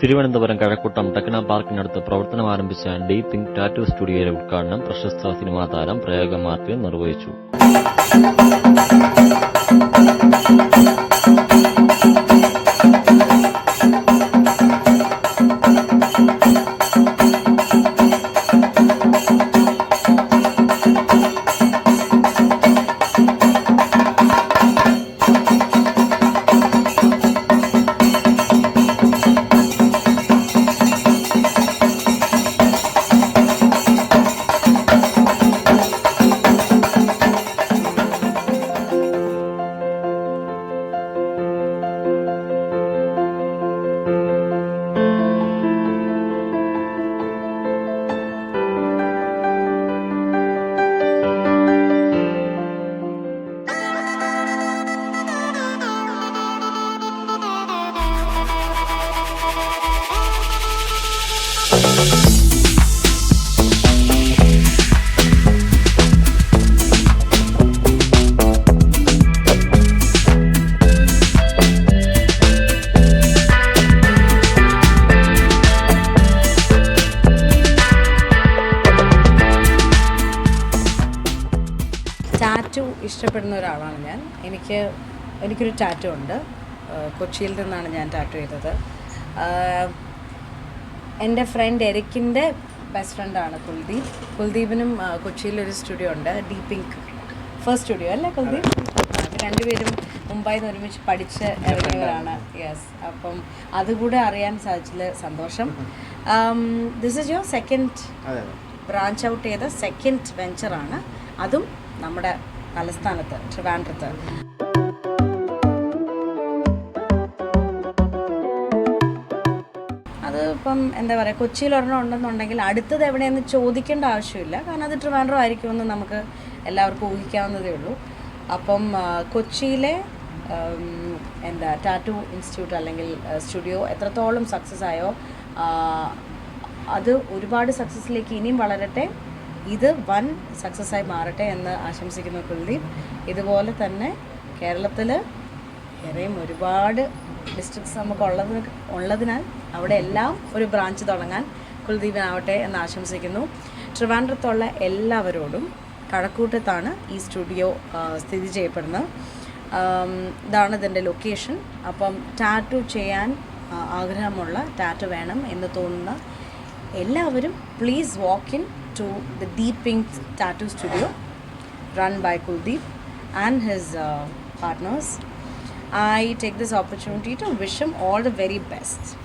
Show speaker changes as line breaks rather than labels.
Thiruvananthapuram Kazhakkoottam Tekna പാർക്കിനടുത്ത് പ്രവർത്തനം ആരംഭിച്ച D think tattoo സ്റ്റുഡിയോയുടെ ഉദ്ഘാടനം പ്രശസ്ത സിനിമാ താരം പ്രയോഗ മാർട്ടിൻ നിർവഹിച്ചു.
ഇഷ്ടപ്പെടുന്ന ഒരാളാണ് ഞാൻ. എനിക്ക് എനിക്കൊരു ടാറ്റു ഉണ്ട്. കൊച്ചിയിൽ നിന്നാണ് ഞാൻ ടാറ്റു ചെയ്തത്. എന്റെ ഫ്രണ്ട് എരിക്കിന്റെ ബെസ്റ്റ് ഫ്രണ്ടാണ് കുൽദീപ്. കുൽദീപിനും കൊച്ചിയിലൊരു സ്റ്റുഡിയോ ഉണ്ട് ഡീ പിങ്ക്. ഫസ്റ്റ് സ്റ്റുഡിയോ അല്ലേ കുൽദീപ്? രണ്ടുപേരും മുംബൈയിൽ നിന്ന് ഒരുമിച്ച് പഠിച്ച് ഇറങ്ങിയവരാണ്. യെസ് അപ്പം അതുകൂടെ അറിയാൻ സാധിച്ചതിൽ സന്തോഷം. This is your second branch out ചെയ്ത സെക്കൻഡ് വെഞ്ചറാണ് അതും നമ്മുടെ തലസ്ഥാനത്ത് ട്രിവാൻഡ്രത്ത്. അത് ഇപ്പം എന്താ പറയുക കൊച്ചിയിൽ ഒരെണ്ണം ഉണ്ടെന്നുണ്ടെങ്കിൽ അടുത്തത് എവിടെയെന്ന് ചോദിക്കേണ്ട ആവശ്യമില്ല. കാരണം അത് ട്രിവാൻഡ്രം ആയിരിക്കുമെന്ന് നമുക്ക് എല്ലാവർക്കും ഊഹിക്കാവുന്നതേ ഉള്ളൂ. അപ്പം കൊച്ചിയിലെ എന്താ ടാറ്റു ഇൻസ്റ്റിറ്റ്യൂട്ട് അല്ലെങ്കിൽ സ്റ്റുഡിയോ എത്രത്തോളം സക്സസ് ആയോ അത് ഒരുപാട് സക്സസ്സിലേക്ക് ഇനിയും വളരട്ടെ. ഇത് വൻ ആയി മാറട്ടെ എന്ന് ആശംസിക്കുന്നു കുൽദീപ്. ഇതുപോലെ തന്നെ കേരളത്തിൽ വേറെയും ഒരുപാട് ഡിസ്ട്രിക്ട്സ് നമുക്ക് ഉള്ളത് ഉള്ളതിനാൽ അവിടെ എല്ലാം ഒരു ബ്രാഞ്ച് തുടങ്ങാൻ കുൽദീപിനാവട്ടെ എന്ന് ആശംസിക്കുന്നു. ട്രിവാൻഡ്രത്തുള്ള എല്ലാവരോടും കഴക്കൂട്ടത്താണ് ഈ സ്റ്റുഡിയോ സ്ഥിതി ചെയ്യപ്പെടുന്നത്. ഇതാണ് ഇതിന്റെ ലൊക്കേഷൻ അപ്പം ടാറ്റു ചെയ്യാൻ ആഗ്രഹമുള്ള ടാറ്റു വേണം എന്ന് തോന്നുന്ന എല്ലാവരും please walk in to the Deep Pink Tattoo Studio, run by Kuldeep and his uh, partners. I take this opportunity to wish him all the very best.